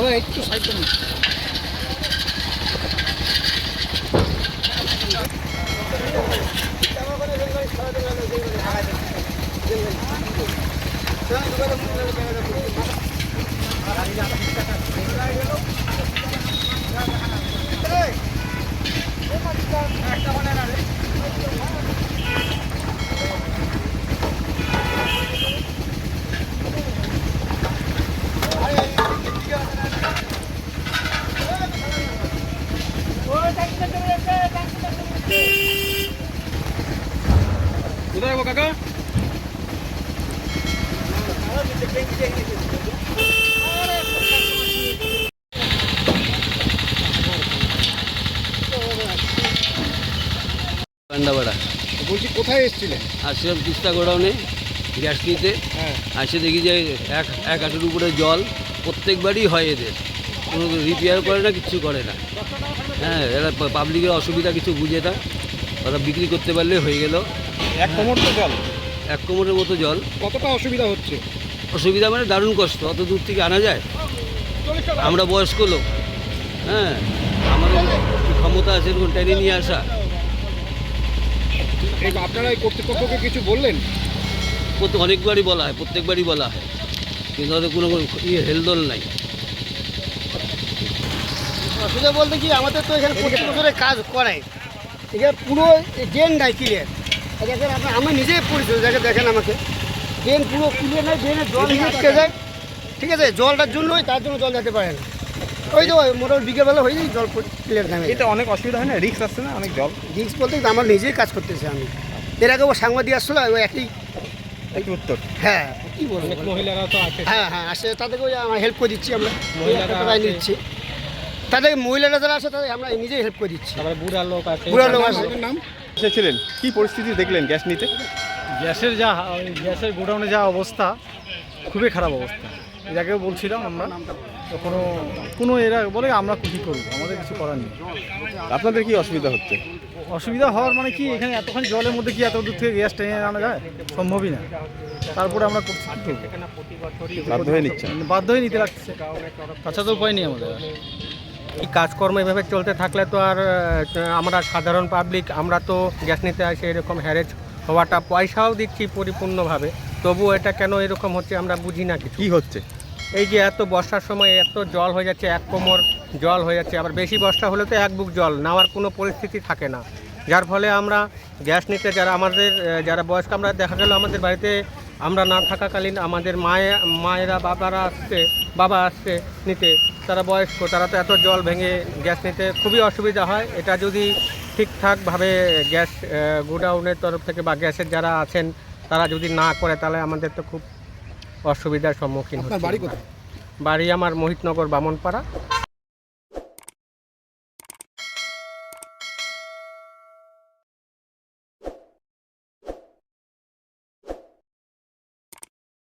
দাদা একটু সাইড কোথায় যাব কাকা। পান্ডাপাড়া বলছি কোথায় এসেছিলেন আসলাম তিস্তা গোডাউনে গ্যাস নিতে হ্যাঁ। আসে দেখি যে এক এক হাঁটুর উপরে জল প্রত্যেকবারই হয় এদের। কোনো রিপেয়ার করে না কিছু করে না। হ্যাঁ এরা পাবলিকের অসুবিধা কিছু বুঝে না। ওরা বিক্রি করতে পারলে হয়ে গেল। এক কোমর তো জল। এক কোমরের মতো জল। কতটা অসুবিধা হচ্ছে? অসুবিধা মানে দারুণ কষ্ট অত দূর থেকে আনা যায়। আমরা বয়স্ক লোক হ্যাঁ? আমাদের ক্ষমতা আছে এরকম টেনে নিয়ে আসা। এই আপনারা এই কর্তৃপক্ষকে কিছু বললেন? প্রত্যেক অনেকবারই বলা হয় প্রত্যেকবারই বলা হয়। কিন্তু ওদের কোনো কোনো ইয়ে হেলদোল নাই। অসুবিধা বলতে কি আমাদের তো এখানে প্রত্যেক বছরে কাজ করায়। এখানে পুরো ড্রেন নাই ক্লিয়ার দেখেন আপনার আমি নিজেই পরিচয় দেখে দেখেন আমাকে। ড্রেন পুরো ক্লিয়ার নাই ড্রেনে জল আটকে যায়? ঠিক আছে জলটার জন্যই তার জন্য জল যেতে পারে না ওই তো মোটামুটি বিকেলবেলা হয়ে যায় জল ক্লিয়ার নামে এটা অনেক অসুবিধা হয় না? রিক্স আসছে না অনেক জল? রিক্স বলতে আমার নিজেই কাজ করতেছি আমি। এর আগে ও সাংবাদিক আসলো ওই একই একটু উত্তর। হ্যাঁ কি বলব? মহিলারা তো আছে। হ্যাঁ হ্যাঁ আসে তাদেরকে ওই আমরা হেল্প করে দিচ্ছি আমরা। মহিলারা নিচ্ছি। তাদের মহিলারা যারা আছে তাদের আমরা নিজেই হেল্প করে দিচ্ছি। বুড়া লোক আছে। বুড়া লোক আছে। নাম? এসেছিলেন কি পরিস্থিতি দেখলেন গ্যাস নিতে? গ্যাসের যা গ্যাসের গোডাউনে যা অবস্থা খুবই খারাপ অবস্থা। এর আগেও বলছিলাম আমরা কোনো কোনো এরা বলে আমরা কী করব আমাদের কিছু করার নেই। আপনাদের কি অসুবিধা হচ্ছে? অসুবিধা হওয়ার মানে কি এখানে এতখানি জলের মধ্যে কি এত দূর থেকে গ্যাস টেনে আনা যায়? সম্ভবই না। তারপরে আমরা বাধ্য হয়ে বাধ্য হয়ে নিতে লাগছে। তাছাড়া তো উপায় নেই আমাদের। এই কাজকর্ম এভাবে চলতে থাকলে তো আর আমরা সাধারণ পাবলিক আমরা তো গ্যাস নিতে আসি এরকম হ্যারেজ হওয়াটা পয়সাও দিচ্ছি পরিপূর্ণভাবে। তবুও এটা কেন এরকম হচ্ছে আমরা বুঝি না কিছু। কি হচ্ছে? এই যে এত বর্ষার সময় এত জল হয়ে যাচ্ছে এক কোমর জল হয়ে যাচ্ছে আবার বেশি বর্ষা হলে তো এক বুক জল নেওয়ার কোনো পরিস্থিতি থাকে না। যার ফলে আমরা গ্যাস নিতে যারা আমাদের যারা বয়স্ক আমরা দেখা গেল আমাদের বাড়িতে আমরা না থাকাকালীন আমাদের মায়ে মায়েরা বাবারা আসছে বাবা আসছে নিতে। তারা বয়স্ক তারা তো এত জল ভেঙে গ্যাস নিতে খুবই অসুবিধা হয়। এটা যদি ঠিকঠাকভাবে গ্যাস গোডাউনের তরফ থেকে বা গ্যাসের যারা আছেন তারা যদি না করে তাহলে আমাদের তো খুব অসুবিধার সম্মুখীন বাড়ি আমার মোহিতনগর বামনপাড়া।